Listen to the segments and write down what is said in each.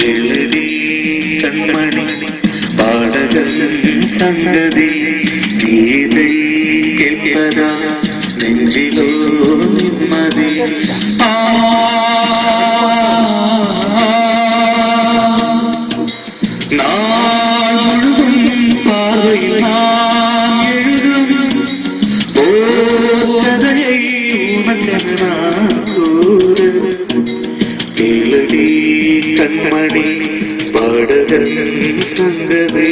எழுதி கண்மணி பாடகன் சங்கதி கீதை கேட்பதா நெஞ்சிலோ நிம்மதி ஆ കൺമണി പാടകൻ സംഗതേ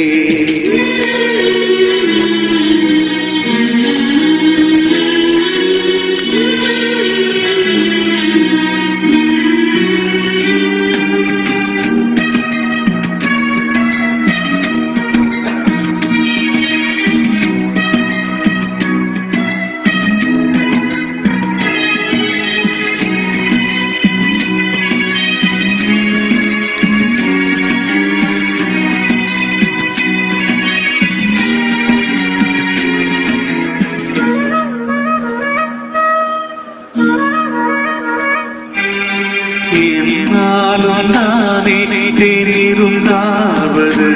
എന്നാലും നാനേ தெரிந்தாவது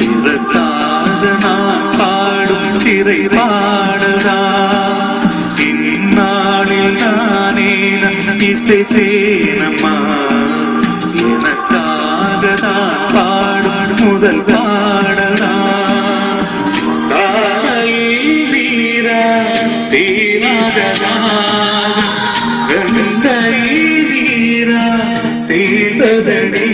பிறக்காத நான் பாடும் திரை பாடதா இந்நாளில் நானே இசை சேனம்மா எனக்காக தான் பாடும் முதல் பாடதா காலையில் வீரா தீராததா ചെയ്തതടി.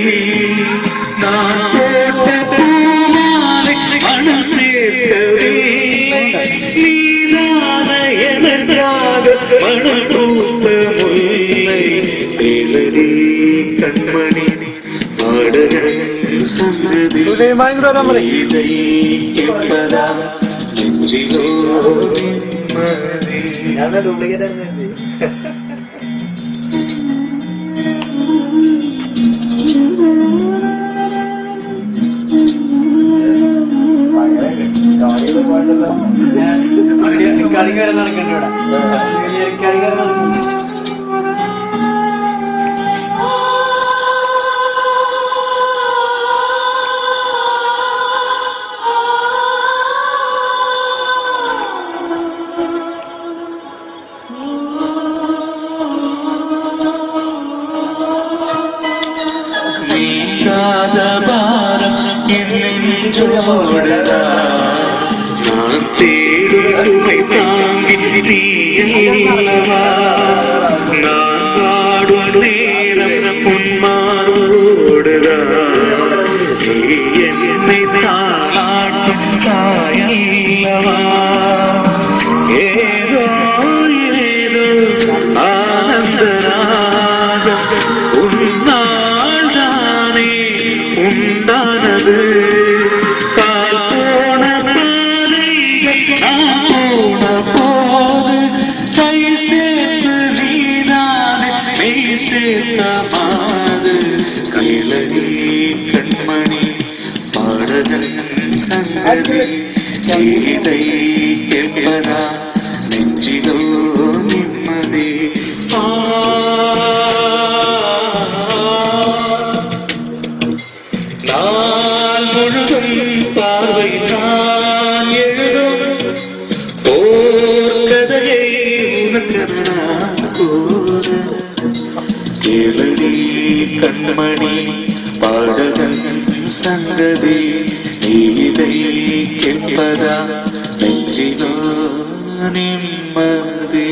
മണം സേത്തവീനാദയനാഥ മണപൂത്ത മുല്ലി കൺമണി ആടകൾ സുന്ദരി എന്നതാ നെഞ്ചിലോ ഞാൻ ഡ്യൂപ്ലിക്കേറ്റ് കളി വരെ നടക്കണ്ട தேடும் சுமை தாங்கி நீயல்லவா நான் பாடும் நேரம் நீ என்னை தாளாட்டும் தாயல்லவா ஏதோ கண்மணி பாடகன் சங்கதி கீதை கேட்பதா? நெஞ்சிலோ நிம்மதி. நான் முழுதும் பார்வை நான் எழுதும் ஓர் கதையை உனக்கு நான் கூற கேளடி கண்மணி பாடகன் சங்கதி இதை கேட்பதா? நெஞ்சிலோ நிம்மதி.